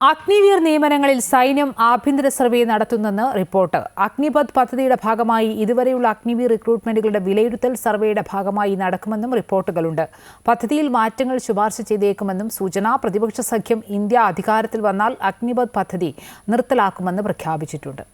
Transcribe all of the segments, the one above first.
അഗ്നിവീർ നിയമനങ്ങളിൽ സൈന്യം ആഭ്യന്തര survey നടത്തുന്നെന്ന് report. Agnipath പദ്ധതിയുടെ ഭാഗമായി ഇതുവരെയുള്ള അഗ്നിവീർ റിക്രൂട്ട്മെന്റുകളുടെ വിലയിരുത്തൽ സർവേയുടെ ഭാഗമായി നടക്കുമെന്നും റിപ്പോർട്ടുകളുണ്ട്. പദ്ധതിയിൽ മാറ്റങ്ങൾ ശുപാർശ ചെയ്തേക്കുമെന്നും സൂചന പ്രതിപക്ഷ സഖ്യം ഇന്ത്യ അധികാരത്തിൽ വന്നാൽ അഗ്നിപഥ് പദ്ധതി നിർത്തലാക്കുമെന്ന് പ്രഖ്യാപിച്ചിട്ടുണ്ട്.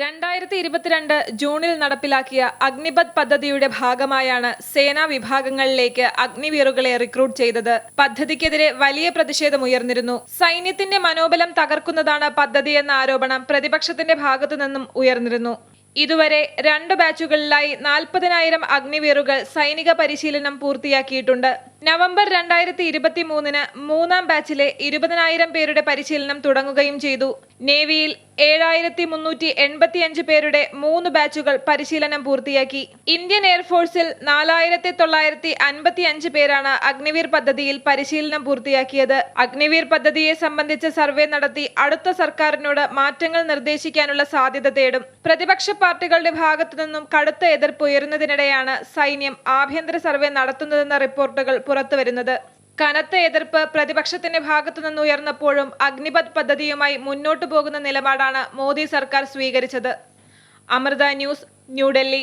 രണ്ടായിരത്തി ഇരുപത്തിരണ്ട് ജൂണിൽ നടപ്പിലാക്കിയ അഗ്നിപത് പദ്ധതിയുടെ ഭാഗമായാണ് സേനാ വിഭാഗങ്ങളിലേക്ക് അഗ്നിവീറുകളെ റിക്രൂട്ട് ചെയ്തത്. പദ്ധതിക്കെതിരെ വലിയ പ്രതിഷേധമുയർന്നിരുന്നു സൈന്യത്തിന്റെ മനോബലം തകർക്കുന്നതാണ് പദ്ധതിയെന്ന ആരോപണം പ്രതിപക്ഷത്തിന്റെ ഭാഗത്തു നിന്നും ഉയർന്നിരുന്നു. ഇതുവരെ രണ്ട് ബാച്ചുകളിലായി നാൽപ്പതിനായിരം അഗ്നിവീറുകൾ സൈനിക പരിശീലനം പൂർത്തിയാക്കിയിട്ടുണ്ട്. നവംബർ രണ്ടായിരത്തി ഇരുപത്തി മൂന്നിന് മൂന്നാം ബാച്ചിലെ ഇരുപതിനായിരം പേരുടെ പരിശീലനം തുടങ്ങുകയും ചെയ്തു. നേവിയിൽ ഏഴായിരത്തി മുന്നൂറ്റി എൺപത്തിയഞ്ച് പേരുടെ മൂന്ന് ബാച്ചുകൾ പരിശീലനം പൂർത്തിയാക്കി. ഇന്ത്യൻ എയർഫോഴ്സിൽ നാലായിരത്തി തൊള്ളായിരത്തി അൻപത്തി അഞ്ച് പേരാണ് അഗ്നിവീർ പദ്ധതിയിൽ പരിശീലനം പൂർത്തിയാക്കിയത്. അഗ്നിവീർ പദ്ധതിയെ സംബന്ധിച്ച സർവേ നടത്തി അടുത്ത സർക്കാരിനോട് മാറ്റങ്ങൾ നിർദ്ദേശിക്കാനുള്ള സാധ്യത തേടും. പ്രതിപക്ഷ പാർട്ടികളുടെ ഭാഗത്തു നിന്നും കടുത്ത എതിർപ്പ് ഉയരുന്നതിനിടെയാണ് സൈന്യം ആഭ്യന്തര സർവേ നടത്തുന്നതെന്ന റിപ്പോർട്ടുകൾ പുറത്തുവരുന്നത് കനത്ത എതിർപ്പ് പ്രതിപക്ഷത്തിന്റെ ഭാഗത്തു നിന്ന് ഉയർന്നപ്പോഴും അഗ്നിപത് പദ്ധതിയുമായി മുന്നോട്ടു പോകുന്ന നിലപാടാണ് മോദി സർക്കാർ സ്വീകരിച്ചത്. അമൃത ന്യൂസ് ന്യൂഡൽഹി